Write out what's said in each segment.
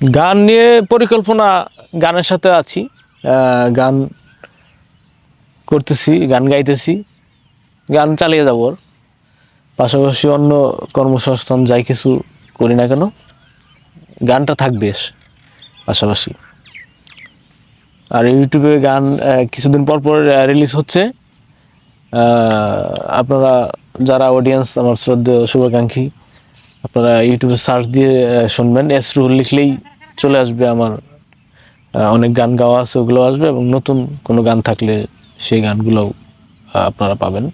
গান নিয়ে পরিকল্পনা গানের সাথে আছি গান করতেছি, গান গাইতেছি, গান চালিয়ে যাব ওর পাশাপাশি অন্য কর্মসংস্থান যাই কিছু করি না কেন, গানটা থাকবে পাশাপাশি। আর ইউটিউবে গান কিছুদিন পর পর রিলিজ হচ্ছে। আপনারা, যারা অডিয়েন্স আমার শ্রদ্ধেয়, শুভাকাঙ্ক্ষী আপনারা ইউটিউবে সার্চ দিয়ে শুনবেন। এস রুহুল লিখলেই চলে আসবে আমার অনেক গান গাওয়া আছে, ওগুলো আসবে এবং নতুন কোনো গান থাকলে সেই গানগুলোও আপনারা পাবেন।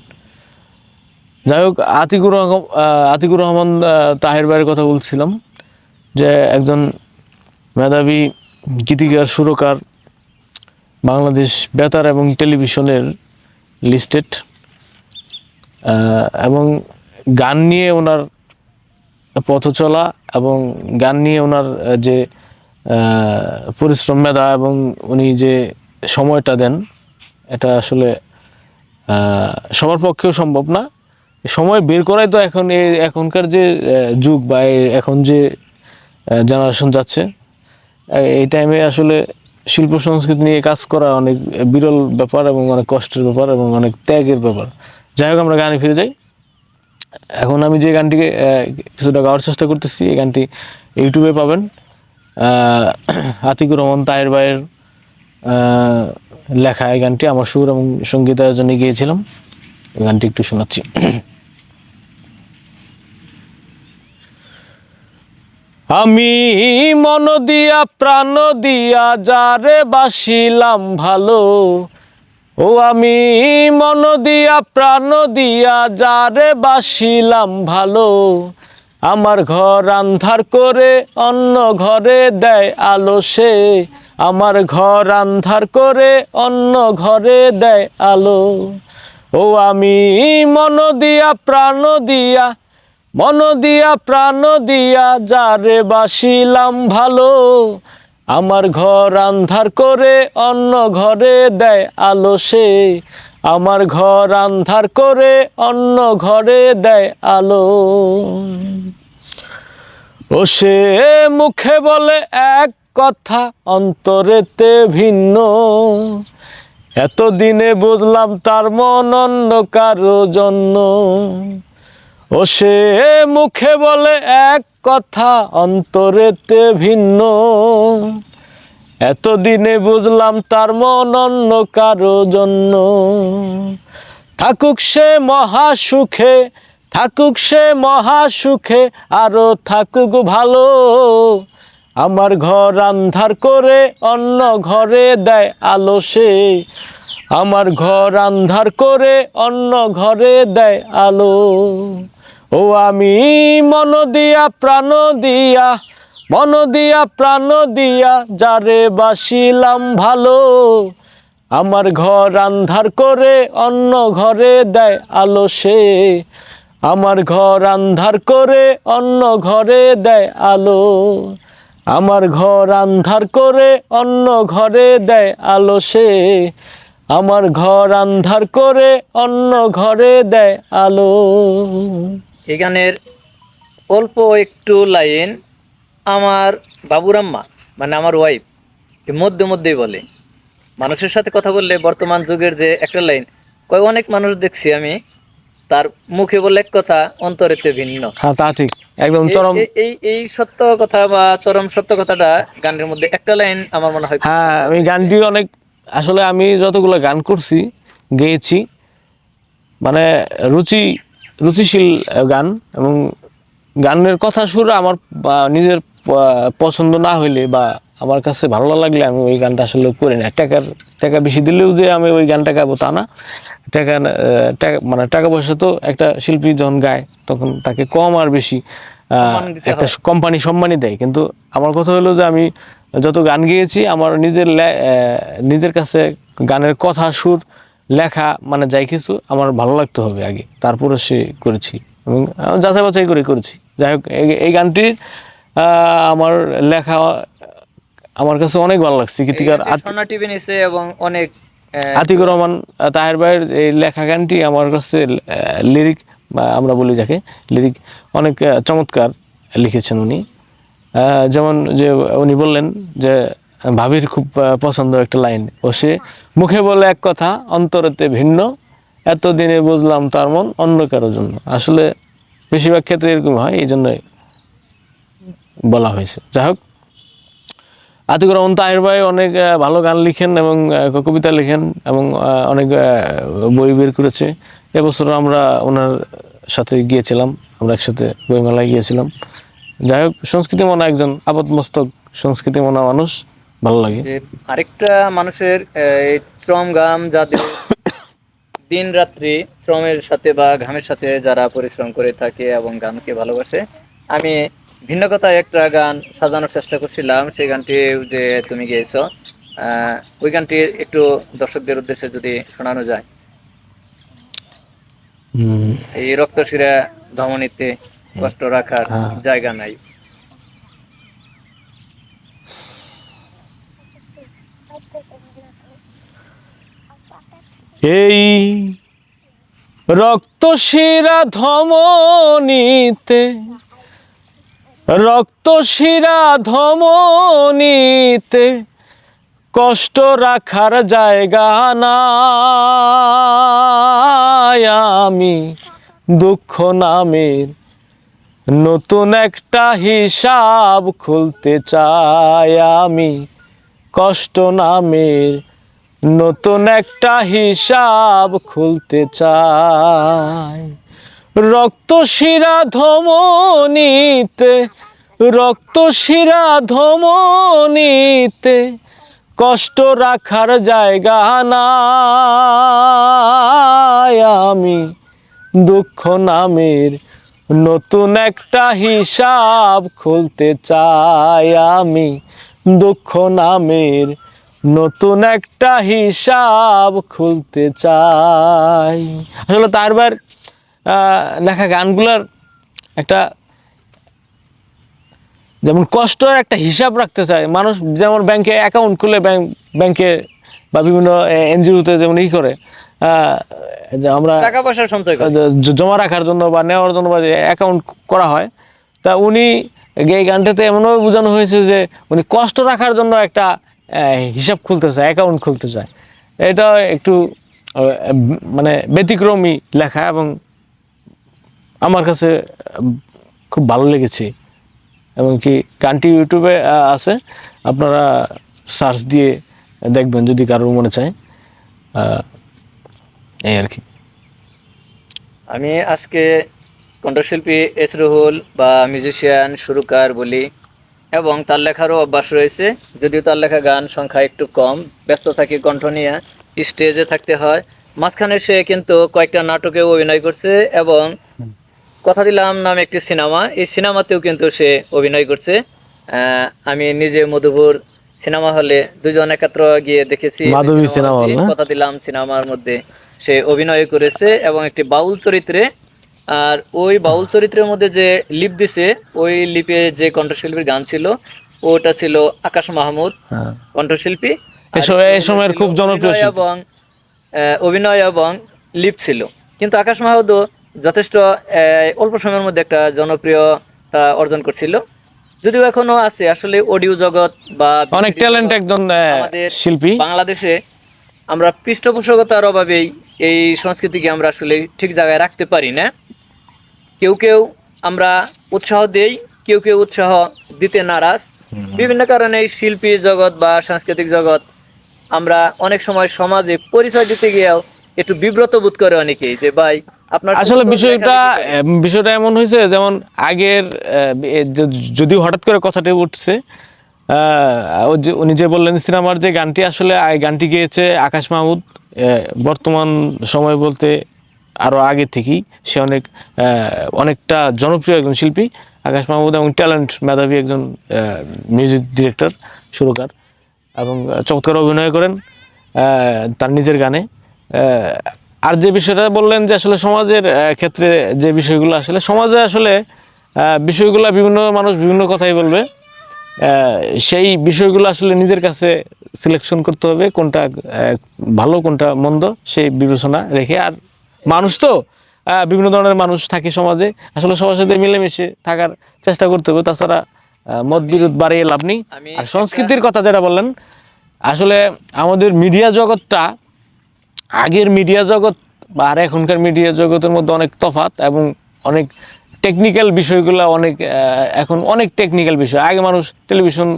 যাই হোক, আতিকুর রহমান আতিকুর রহমান তাহের ভাইয়ের কথা বলছিলাম যে একজন মেধাবী গীতিকার, সুরকার, বাংলাদেশ বেতার এবং টেলিভিশনের লিস্টেড এবং গান নিয়ে ওনার পথ চলা এবং গান নিয়ে ওনার যে পরিশ্রম, মেধা এবং উনি যে সময়টা দেন, এটা আসলে সবার পক্ষেও সম্ভব না। সময় বের করাই তো এখন এই এখনকার যে যুগ বা এখন যে জেনারেশন যাচ্ছে এই টাইমে আসলে শিল্প, সংস্কৃতি নিয়ে কাজ করা অনেক বিরল ব্যাপার এবং অনেক কষ্টের ব্যাপার এবং অনেক ত্যাগের ব্যাপার। যাই হোক, আমরা গানে ফিরে যাই। এখন আমি যে গানটিকে কিছুটা গাওয়ার চেষ্টা করতেছি, এই গানটি ইউটিউবে পাবেন। আতিকুর রহমান তাহের ভাইয়ের লেখা এই গানটি, আমার সুর এবং সংগীত আয়োজনে গিয়েছিলাম। গানটি একটু শোনাচ্ছি। আমি মন দিয়া, প্রাণ দিয়া, যারে বাসিলাম ভালো ও আমি মন দিয়া, প্রাণ দিয়া যারে বাসিলাম ভালো, আমার ঘর আন্ধার করে অন্য ঘরে দেয় আলো সে, আমার ঘর আন্ধার করে অন্য ঘরে দেয় আলো। ও আমি মন দিয়া, প্রাণ দিয়া, মন দিয়া, প্রাণ দিয়া যারে বাসিলাম ভালো আমার ঘর আন্ধার করে অন্য ঘরে দেয় আলো সে। আমার ঘর আন্ধার করে অন্য ঘরে দেয় আলো। ও সে মুখে বলে এক কথা, অন্তরেতে ভিন্ন। এতদিনে বুঝলাম তার মন অন্য কারও জন্য। ও সে মুখে বলে এক কথা, অন্তরেতে ভিন্ন। এতদিনে বুঝলাম তার মন অন্য কারও জন্য। থাকুক সে মহা সুখে, থাকুক সে মহা সুখে, আরও থাকুক ভালো। আমার ঘর আন্ধার করে অন্য ঘরে দেয় আলো সে। আমার ঘর আন্ধার করে অন্য ঘরে দেয় আলো। ও আমি মন দিয়া, প্রাণ দিয়া মন দিয়া, প্রাণ দিয়া, যারে বাসিলাম ভালো, আমার ঘর আন্ধার করে অন্য ঘরে দেয় আলো সে। আমার ঘর আন্ধার করে অন্য ঘরে দেয় আলো। আমার ঘর আন্ধার করে অন্য ঘরে দেয় আলো সে। আমার ঘর আন্ধার করে অন্য ঘরে দেয় আলো। এই গানের অল্প একটু লাইন আমার বাবুরাম্মা মানে আমার ওয়াইফ মধ্যে মধ্যেই বলে। মানুষের সাথে কথা বললে বর্তমান যুগের যে একটা লাইন কয় অনেক মানুষ দেখছি আমি তার মুখে বলে এক কথা অন্তরেতে ভিন্ন। হ্যাঁ তা ঠিক। একদম চরম এই- এই সত্য কথা বা চরম সত্য কথাটা গানের মধ্যে একটা লাইন আমার মনে হয় হ্যাঁ আমি গানটি অনেক আসলে আমি যতগুলো গান করছি গেয়েছি মানে রুচি রুচিশীল গান এবং গানের কথা সুর আমার বা নিজের পছন্দ না হইলে বা আমার কাছে ভালো না লাগলে আমি ওই গানটা আসলে করি না। টাকার টাকা বেশি দিলেও যে আমি ওই গানটা গাবো তা না। টাকা টাকা মানে টাকা পয়সা তো একটা শিল্পী যখন গায় তখন তাকে কম আর বেশি একটা কোম্পানি সম্মানই দেয়। কিন্তু আমার কথা হলো যে আমি যত গান গেয়েছি আমার নিজের নিজের কাছে গানের কথা সুর লেখা মানে যাই কিছু আমার ভালো লাগতে হবে আগে। তারপরে সে করেছি। এবং যাচাই বাছাই করে করেছি। যাই হোক এই- গানটির আমার লেখা আমার কাছে অনেক ভালো লাগছে গীতিকার সোনা টিভি নিছে এবং অনেক আহ, আতিকুর রহমান তাহের ভাইয়ের এই লেখা গানটি আমার কাছে লিরিক বা আমরা বলি যাকে লিরিক অনেক চমৎকার লিখেছেন উনি। যেমন যে উনি বললেন যে ভাবির খুব পছন্দ একটা লাইন ও সে মুখে বলে এক কথা অন্তরেতে ভিন্ন এতদিনে বুঝলাম তার মন অন্য কারোর জন্য। আসলে বেশিরভাগ ক্ষেত্রে এরকম হয় এই জন্যই বলা হয়েছে। যাই হোক আতিকুর রহমান তাহির ভাই অনেক ভালো গান লিখেন এবং কবিতা লিখেন এবং অনেক বই বের করেছে। এবছর আমরা ওনার সাথে গিয়েছিলাম, আমরা একসাথে বইমেলায় গিয়েছিলাম। যাই হোক সংস্কৃতি মনা একজন আপাত মস্তক সংস্কৃতি মনা মানুষ, ভালো লাগে। আরেকটা মানুষের শ্রম ঘাম যাদের দিন রাত্রি শ্রমের সাথে বা ঘামের সাথে যারা পরিশ্রম করে থাকে এবং গানকে ভালোবাসে, আমি ভিন্ন কথায় একটা গান সাজানোর চেষ্টা করছিলাম সেই গানটি যে তুমি গেয়েছো আহ, ওই গানটি একটু দর্শকদের উদ্দেশ্যে যদি শোনানো যায়। এই রক্তশিরা ধমনীতে কষ্ট রাখার হ্যাঁ। জায়গা নাই। এই রক্ত শিরা ধমনীতে রক্ত শিরা ধমনীতে কষ্ট রাখার জায়গা না আমি দুঃখ নামের নতুন একটা হিসাব খুলতে চাই। আমি কষ্ট নামের নতুন একটা হিসাব খুলতে চাই। রক্ত শিরা ধমনীতে রক্ত শিরা ধমনীতে কষ্ট রাখার জায়গা নাই। আমি দুঃখ নামের নতুন একটা হিসাব খুলতে চাই। আমি দুঃখ নামের নতুন একটা হিসাব খুলতে চাই। আসলে তারবার লেখা গানগুলার একটা যেমন কষ্টের একটা হিসাব রাখতে চায়। মানুষ যেমন ব্যাংকে অ্যাকাউন্ট খুলে ব্যাংক ব্যাংকে বা বিভিন্ন এনজিওতে যেমন ই করে যে আমরা টাকা পয়সা সঞ্চয় জমা রাখার জন্য বা নেওয়ার জন্য বা অ্যাকাউন্ট করা হয় তা উনি এই গানটাতে এমনভাবে বোঝানো হয়েছে যে উনি কষ্ট রাখার জন্য একটা হিসাব খুলতে চায় অ্যাকাউন্ট খুলতে চায়। এটা একটু মানে ব্যতিক্রমী লেখা এবং আমার কাছে খুব ভালো লেগেছে। এবং কি গানটি ইউটিউবে আছে। আপনারা সার্চ দিয়ে দেখবেন যদি কারোর মনে চায়। এই আর কি। আমি আজকে কণ্ঠশিল্পী এস রুহুল বা মিউজিশিয়ান, সুরকার বলি, এবং তার লেখারও অভ্যাস রয়েছে। যদিও তার লেখা গান সংখ্যা একটু কম, ব্যস্ত থাকি কণ্ঠ নিয়ে, স্টেজে থাকতে হয়। মাঝখানে সে কিন্তু কয়েকটা নাটকেও অভিনয় করছে এবং কথা দিলাম নাম একটি সিনেমা। এই সিনেমাতেও কিন্তু সে অভিনয় করছে। আমি নিজে মধুপুর সিনেমা হলে দুজন একাত্র গিয়ে দেখেছি? কথা দিলাম সিনেমার মধ্যে সে অভিনয় করেছে এবং একটি বাউল চরিত্রে। আর ওই বাউল চরিত্রের মধ্যে যে লিপ দিছে ওই লিপে যে কণ্ঠশিল্পীর গান ছিল ওটা ছিল আকাশ মাহমুদ হ্যাঁ। কণ্ঠশিল্পী। এই সময়ের খুব জনপ্রিয় এবং আহ, অভিনয় এবং লিপ ছিল। কিন্তু আকাশ মাহমুদও যথেষ্ট অল্প সময়ের মধ্যে একটা জনপ্রিয়তা অর্জন করছিল। যদিও এখনও আছে আসলে অডিও জগৎ বা অনেক ট্যালেন্ট একজন শিল্পী। বাংলাদেশে আমরা পৃষ্ঠপোষকতার অভাবেই এই সংস্কৃতিকে আমরা আসলে ঠিক জায়গায় রাখতে পারি না। কেউ কেউ আমরা উৎসাহ দেই কেউ কেউ উৎসাহ দিতে নারাজ। বিভিন্ন কারণে এই শিল্পী জগৎ বা সাংস্কৃতিক জগৎ আমরা অনেক সময় সমাজে পরিচয় দিতে গিয়েও একটু বিব্রত বোধ করে অনেকেই যে ভাই আপনার আসলে বিষয়টা বিষয়টা এমন হয়েছে যেমন আগের যদিও হঠাৎ করে কথাটি উঠছে উনি যে বললেন সিনেমার যে গানটি আসলে গানটি গেয়েছে আকাশ মাহমুদ বর্তমান সময় বলতে আরও আগে থেকেই সে অনেক অনেকটা জনপ্রিয় একজন শিল্পী আকাশ মাহমুদ এবং ট্যালেন্ট মেধাবী একজন মিউজিক ডিরেক্টর সুরকার এবং চমৎকার অভিনয় করেন তার নিজের গানে আর যে বিষয়টা বললেন যে আসলে সমাজের ক্ষেত্রে যে বিষয়গুলো আসলে সমাজে আসলে বিষয়গুলো বিভিন্ন মানুষ বিভিন্ন কথাই বলবে। সেই বিষয়গুলো আসলে নিজের কাছে সিলেকশন করতে হবে কোনটা ভালো কোনটা মন্দ সেই বিবেচনা রেখে। আর মানুষ তো বিভিন্ন ধরনের মানুষ থাকে সমাজে। আসলে সবার সাথে মিলেমিশে থাকার চেষ্টা করতে হবে। তাছাড়া মত বিরোধ বাড়িয়ে লাভ নেই। আর সংস্কৃতির কথা যেটা বললেন আসলে আমাদের মিডিয়া জগৎটা আগের মিডিয়া জগৎ বা আর এখনকার মিডিয়া জগতের মধ্যে অনেক তফাৎ এবং অনেক টেকনিক্যাল বিষয়গুলো অনেক এখন অনেক টেকনিক্যাল বিষয়। আগে মানুষ টেলিভিশন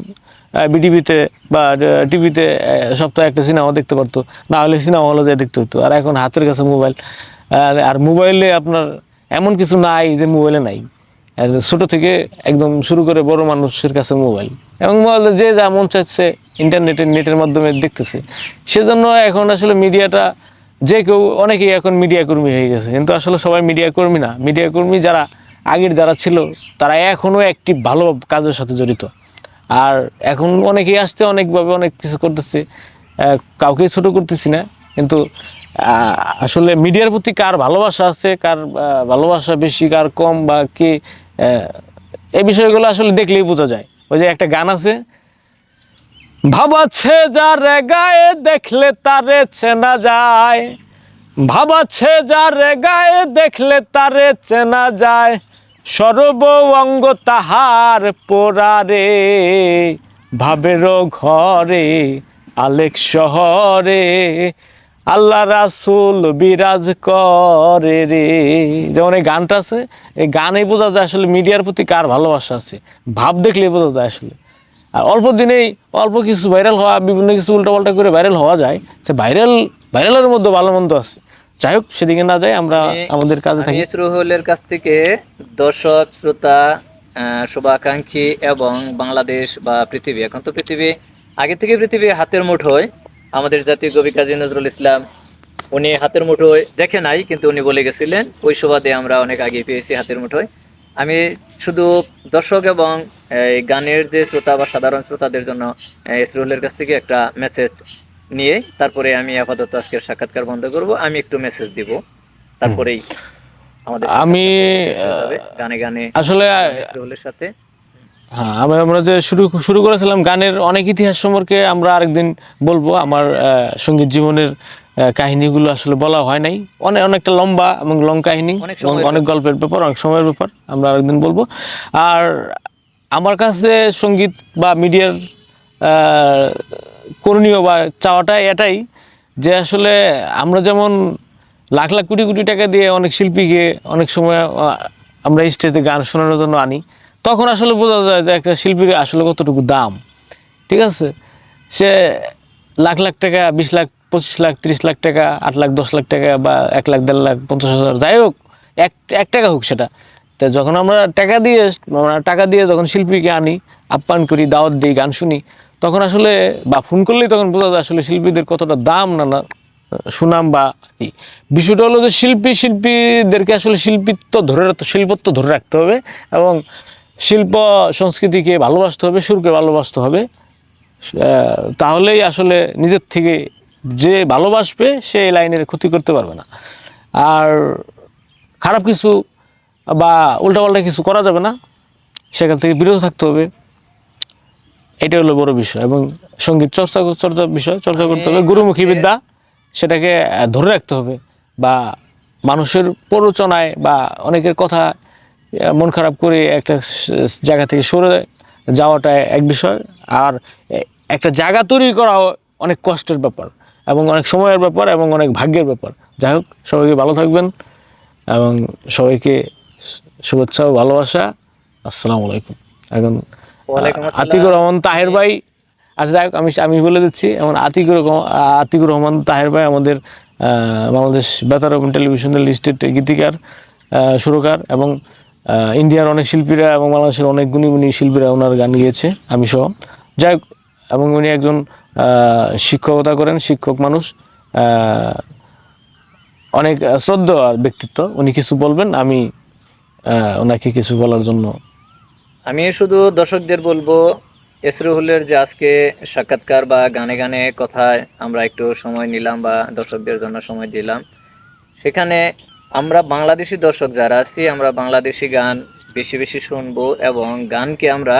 বিটিভিতে বা টিভিতে সপ্তাহে একটা সিনেমা দেখতে পারতো। না হলে সিনেমা হলে যেয়ে দেখতে হতো। আর এখন হাতের কাছে মোবাইল আর আর মোবাইলে আপনার এমন কিছু নাই যে মোবাইলে নাই। ছোট থেকে একদম শুরু করে বড় মানুষের কাছে মোবাইল এবং যে যা মন চাচ্ছে ইন্টারনেটের নেটের মাধ্যমে দেখতেছে। সেজন্য এখন আসলে মিডিয়াটা যে কেউ অনেকেই এখন মিডিয়া কর্মী হয়ে গেছে। কিন্তু আসলে সবাই মিডিয়া কর্মী না। মিডিয়া কর্মী যারা আগের যারা ছিল তারা এখনও একটি ভালো কাজের সাথে জড়িত। আর এখন অনেকেই আসতে অনেকভাবে অনেক কিছু করতেছে। আহ, কাউকেই ছোট করতেছি না। কিন্তু আসলে মিডিয়ার প্রতি কার ভালোবাসা আছে কার ভালোবাসা বেশি কার কম বা কে এই বিষয়গুলো আসলে দেখলেই বোঝা যায়। ওই যে একটা গান আছে। ভাবাচ্ছে যারে গায়ে দেখলে তারে চেনা যায়। ভাবাচ্ছে যারে গায়ে দেখলে তারে চেনা যায়। সর্ব অঙ্গ তাহার পোড়ারে, ভাবেরও ঘরে আলেক শহরে। আল্লাহ রাসুল বিরাজ করে রে। যেমন এই গানটা আছে এই গানে বোঝা যায় আসলে মিডিয়ার প্রতি কার ভালোবাসা আছে। ভাব দেখলে বোঝা যায় আসলে। আর অল্প দিনেই অল্প কিছু ভাইরাল হওয়া বিভিন্ন কিছু উল্টাপাল্টা করে ভাইরাল হওয়া যায়। যে ভাইরাল ভাইরালের মধ্যে ভালো মন্দ আছে। যাই হোক সেদিকে না যাই আমরা আমাদের কাজে থাকি। ইসরুহুলের কাছ থেকে দর্শক শ্রোতা শুভাকাঙ্ক্ষী এবং বাংলাদেশ বা পৃথিবী এখন তো পৃথিবী আগে থেকে পৃথিবী হাতের মুঠোয়। আমাদের জাতীয় কবি কাজী নজরুল ইসলাম উনি হাতের মুঠোয় দেখে নাই কিন্তু উনি বলে গেছিলেন ওই সুবাদে আমরা অনেক আগে পেয়েছি হাতের মুঠোয়। আমি শুধু দর্শক এবং এই গানের যে শ্রোতা বা সাধারণ শ্রোতাদের জন্য ইসরুলের কাছ থেকে একটা মেসেজ নিয়ে তারপরে আমি আপাতত আজকের সাক্ষাৎকার বন্ধ করব। আমি একটু মেসেজ দিব। তারপরেই আমাদের আমি গানে গানে আসলে ইসরুলের সাথে। হ্যাঁ আমি আমরা যে শুরু শুরু করেছিলাম গানের অনেক ইতিহাস সম্পর্কে আমরা আরেকদিন বলব। আমার সংগীত জীবনের কাহিনীগুলো আসলে বলা হয় নাই। অনেক অনেকটা লম্বা এবং লং কাহিনী অনেক গল্পের ব্যাপার অনেক সময়ের ব্যাপার আমরা আরেকদিন বলব। আর আমার কাছে সংগীত বা মিডিয়ার করণীয় বা চাওয়াটা এটাই যে আসলে আমরা যেমন লাখ লাখ কোটি কোটি টাকা দিয়ে অনেক শিল্পীকে অনেক সময় আমরা স্টেজে গান শোনানোর জন্য আনি তখন আসলে বোঝা যায় যে একটা শিল্পীর আসলে কতটুকু দাম। ঠিক আছে? সে লাখ লাখ টাকা, বিশ লাখ, পঁচিশ লাখ, তিরিশ লাখ টাকা, আট লাখ, দশ লাখ টাকা বা এক লাখ, দেড় লাখ, পঞ্চাশ হাজার, যাই হোক, এক এক টাকা হোক সেটা। তো যখন আমরা টাকা দিয়ে, আমরা টাকা দিয়ে যখন শিল্পীকে আনি, আপ্যায়ন করি, দাওয়াত দিই, গান শুনি, তখন আসলে বা ফোন করলেই তখন বোঝা যায় আসলে শিল্পীদের কতটা দাম না না, সুনাম বা ই। বিষয়টা হলো যে শিল্পী, শিল্পীদেরকে আসলে শিল্পিত্ব ধরে রাখতে, শিল্পত্ব ধরে রাখতে হবে এবং শিল্প সংস্কৃতিকে ভালোবাসতে হবে সুরকে ভালোবাসতে হবে। তাহলেই আসলে নিজের থেকে যে ভালোবাসবে সে এই লাইনের ক্ষতি করতে পারবে না। আর খারাপ কিছু বা উল্টাপাল্টা কিছু করা যাবে না সেখান থেকে বিরত থাকতে হবে। এটা হলো বড় বিষয় এবং সংগীত চর্চা চর্চা বিষয় চর্চা করতে হবে। গুরুমুখী বিদ্যা সেটাকে ধরে রাখতে হবে বা মানুষের প্ররোচনায় বা অনেকের কথা মন খারাপ করে একটা জায়গা থেকে সরে যাওয়াটা এক বিষয়। আর একটা জায়গা তৈরি করা অনেক কষ্টের ব্যাপার এবং অনেক সময়ের ব্যাপার এবং অনেক ভাগ্যের ব্যাপার। যাই হোক সবাইকে ভালো থাকবেন এবং সবাইকে শুভেচ্ছা ও ভালোবাসা। আসসালামু আলাইকুম। এখন আতিকুর রহমান তাহের ভাই। আচ্ছা যাই হোক আমি আমি বলে দিচ্ছি এমন আতিকুর আতিকুর রহমান তাহের ভাই আমাদের বাংলাদেশ বেতার এবং টেলিভিশনের লিস্টেড গীতিকার সুরকার এবং ইন্ডিয়ার অনেক শিল্পীরা এবং বাংলাদেশের অনেক গুণী গুণী শিল্পীরা ওনার গান গিয়েছে, আমি সহ। যাই এবং উনি একজন শিক্ষকতা করেন, শিক্ষক মানুষ। অনেক শ্রদ্ধা ব্যক্তিত্ব। উনি কিছু বলবেন, আমি ওনাকে কিছু বলার জন্য। আমি শুধু দর্শকদের বলব, এসরুহুলের যে আজকে সাক্ষাৎকার বা গানে গানে কথায় আমরা একটু সময় নিলাম বা দর্শকদের জন্য সময় দিলাম, সেখানে আমরা বাংলাদেশি দর্শক যারা আছি আমরা বাংলাদেশি গান বেশি বেশি শুনব এবং গানকে আমরা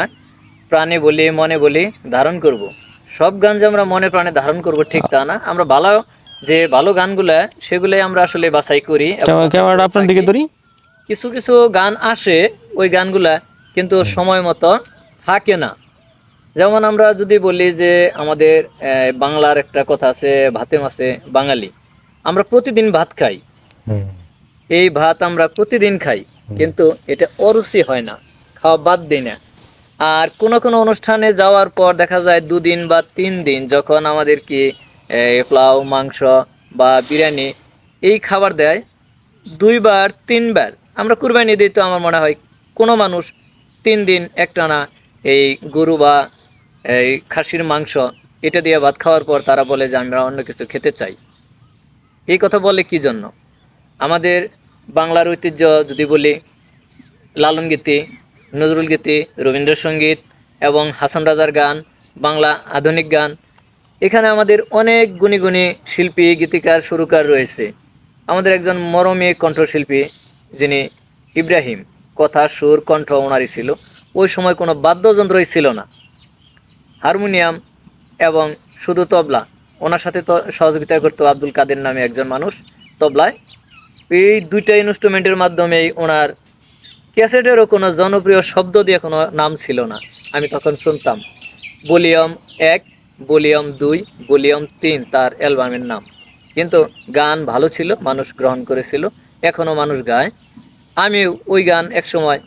প্রাণে বলি মনে বলি ধারণ করব। সব গান যে আমরা মনে প্রাণে ধারণ করব ঠিক তা না। আমরা ভালো যে ভালো গানগুলা সেগুলোই আমরা আসলে বাছাই করি ক্যামেরাটা আপনার দিকে ধরি। কিছু কিছু গান আসে ওই গানগুলা কিন্তু সময় মতো থাকে না। যেমন আমরা যদি বলি যে আমাদের আহ, বাংলার একটা কথা আছে ভাতে মাছে বাঙালি। আমরা প্রতিদিন ভাত খাই। এই ভাত আমরা প্রতিদিন খাই কিন্তু এটা অরুচি হয় না খাওয়া বাদ দিই না। আর কোনো কোনো অনুষ্ঠানে যাওয়ার পর দেখা যায় দুদিন বা তিন দিন যখন আমাদেরকে এই, পোলাও মাংস বা বিরিয়ানি এই খাবার দেয় দুইবার তিনবার। আমরা কুরবানি দিই তো আমার মনে হয় কোনো মানুষ তিন দিন একটানা এই গরু বা এই খাসির মাংস এটা দিয়ে ভাত খাওয়ার পর তারা বলে যে আমরা অন্য কিছু খেতে চাই। এই কথা বলে কি জন্য? আমাদের বাংলার ঐতিহ্য যদি বলি, লালন গীতি, নজরুল গীতি, রবীন্দ্রসঙ্গীত এবং হাসান রাজার গান, বাংলা আধুনিক গান। এখানে আমাদের অনেক গুণী গুণী শিল্পী, গীতিকার, সুরকার রয়েছে। আমাদের একজন মরমী কণ্ঠশিল্পী যিনি ইব্রাহিম। কথা, সুর, কণ্ঠ ওনারই ছিল। ওই সময় কোনো বাদ্যযন্ত্রই ছিল না। হারমোনিয়াম এবং শুধু তবলা। ওনার সাথে তো সহযোগিতা করতো আব্দুল কাদের নামে একজন মানুষ, তবলায়। এই দুইটা ইনস্ট্রুমেন্টের মাধ্যমেই ওনার ক্যাসেটেরও কোনো জনপ্রিয় শব্দ দিয়ে কোনো নাম ছিল না। আমি তখন শুনতাম বলিয়ম এক বলিয়ম দুই বলিয়ম তিন তার অ্যালবামের নাম। কিন্তু গান ভালো ছিল মানুষ গ্রহণ করেছিল এখনও মানুষ গায়। আমি ওই গান এক সময়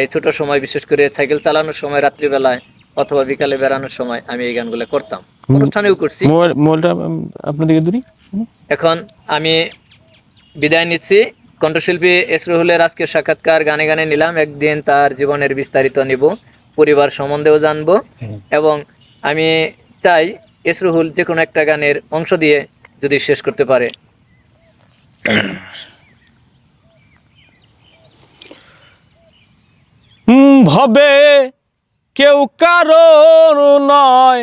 এই ছোট সময় বিশেষ করে সাইকেল চালানোর সময় রাত্রিবেলায় অথবা বিকালে বেড়ানোর সময় আমি এই গানগুলো করতাম। অনুষ্ঠানেও করছি। এখন আমি বিদায় নিচ্ছি। কণ্ঠশিল্পী এসরুহুলের আজকের সাক্ষাৎকার গানে গানে নিলাম। একদিন তার জীবনের বিস্তারিত নিব পরিবার সম্বন্ধেও জানব এবং আমি চাই এসরুহুল যে কোনো একটা গানের অংশ দিয়ে যদি শেষ করতে পারে। ভবে কেউ কারণ নয়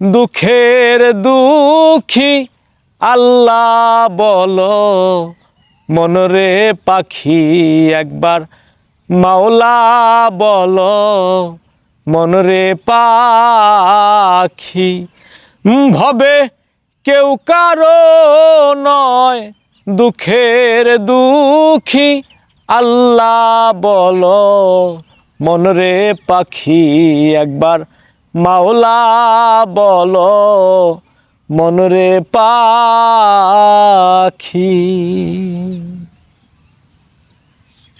দুঃখের দুঃখী আল্লাহ বলো। মনরে পাখি একবার মাওলা বল, মনরে পাখি। ভবে কেউ কারও নয় দুঃখের দুঃখী। আল্লাহ বল, মনরে পাখি একবার মাওলা বলো মনরে পাখি।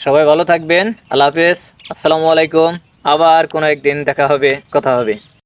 সবাই ভালো থাকবেন। আল্লাহ হাফেজ। আসসালামু আলাইকুম। আবার কোনো একদিন দেখা হবে, কথা হবে।